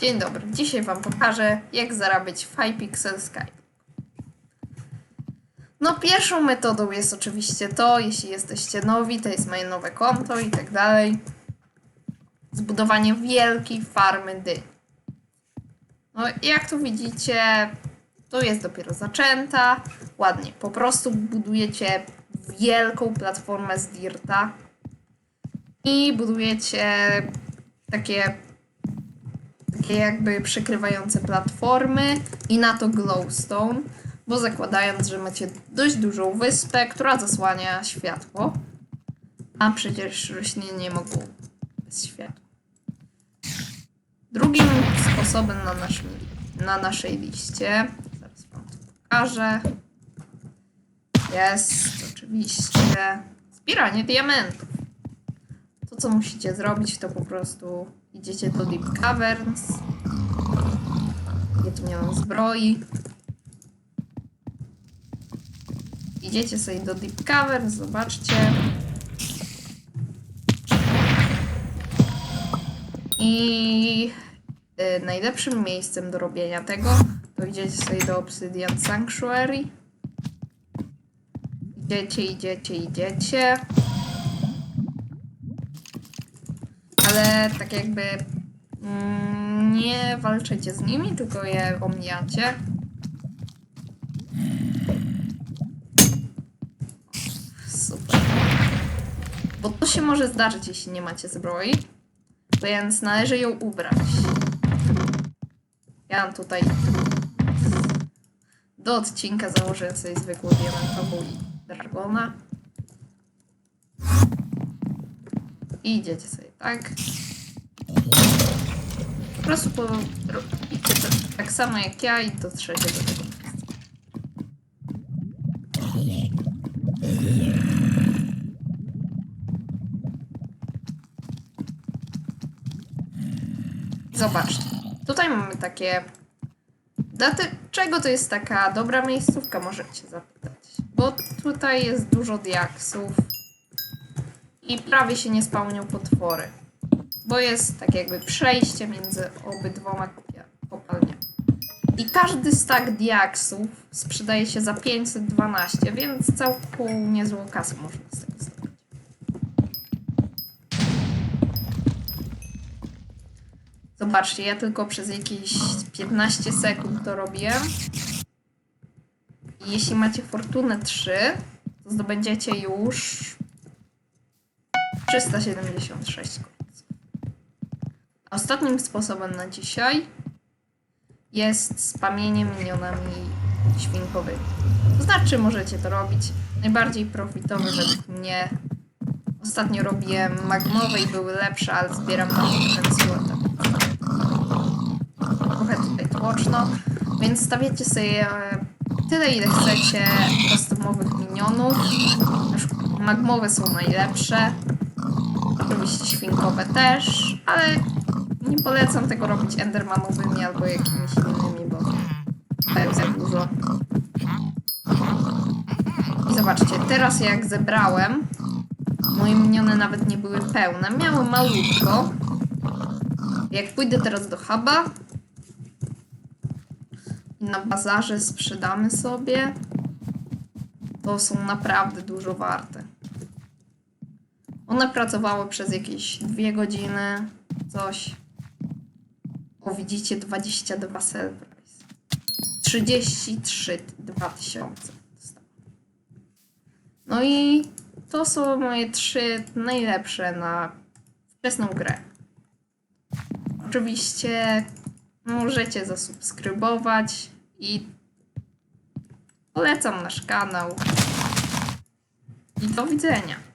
Dzień dobry. Dzisiaj Wam pokażę, jak zarabiać w Hypixel Sky. No, pierwszą metodą jest oczywiście to, jeśli jesteście nowi, to jest moje nowe konto i tak dalej. Zbudowanie wielkiej farmy dyń. No, jak tu widzicie, to jest dopiero zaczęta. Ładnie. Po prostu budujecie wielką platformę z Dirta i budujecie takie takie jakby przykrywające platformy i na to glowstone, bo zakładając, że macie dość dużą wyspę, która zasłania światło, a przecież rośliny nie mogą bez światła. Drugim sposobem na, naszym, na naszej liście, zaraz wam to pokażę, jest oczywiście zbieranie diamentów. Co musicie zrobić, to po prostu idziecie do Deep Caverns. Ja tu nie zbroi. Idziecie sobie do Deep Caverns, zobaczcie. I y, najlepszym miejscem do robienia tego to idziecie sobie do Obsidian Sanctuary. Idziecie, idziecie, idziecie. Ale tak jakby mm, nie walczycie z nimi, tylko je omijacie. Super. Bo to się może zdarzyć, jeśli nie macie zbroi, więc należy ją ubrać. Ja mam tutaj do odcinka założyłem sobie zwykłą diamentową i dragona. I idziecie sobie tak. Po prostu po, robicie to tak samo jak ja i dotrzecie do tego. Zobaczcie. Tutaj mamy takie. Dlaczego to jest taka dobra miejscówka, możecie zapytać. Bo tutaj jest dużo diaksów i prawie się nie spełnią potwory. Bo jest tak jakby przejście między obydwoma kopalniami. I każdy stack diaksów sprzedaje się za 512, więc całkiem niezłą kasę można z tego zdobyć. Zobaczcie, ja tylko przez jakieś 15 sekund to robiłem. I jeśli macie fortunę 3, to zdobędziecie już 376 końców. Ostatnim sposobem na dzisiaj jest spamienie minionami świnkowymi. To znaczy, możecie to robić. Najbardziej profitowy według mnie. Ostatnio robiłem magmowe i były lepsze, ale zbieram na ten złota. Trochę tutaj tłoczno, więc stawiacie sobie e, tyle, ile chcecie customowych minionów. Magmowe są najlepsze. Oczywiście świnkowe też, ale nie polecam tego robić endermanowymi albo jakimiś innymi, bo to jest za dużo. I zobaczcie, teraz jak zebrałem, moje miniony nawet nie były pełne, miały malutko. Jak pójdę teraz do huba i na bazarze sprzedamy sobie, to są naprawdę dużo warte. One pracowały przez jakieś dwie godziny, coś. O, widzicie, 22 Cellprice. 33 2000. dostałam. No i to są moje trzy najlepsze na wczesną grę. Oczywiście możecie zasubskrybować i polecam nasz kanał. I do widzenia.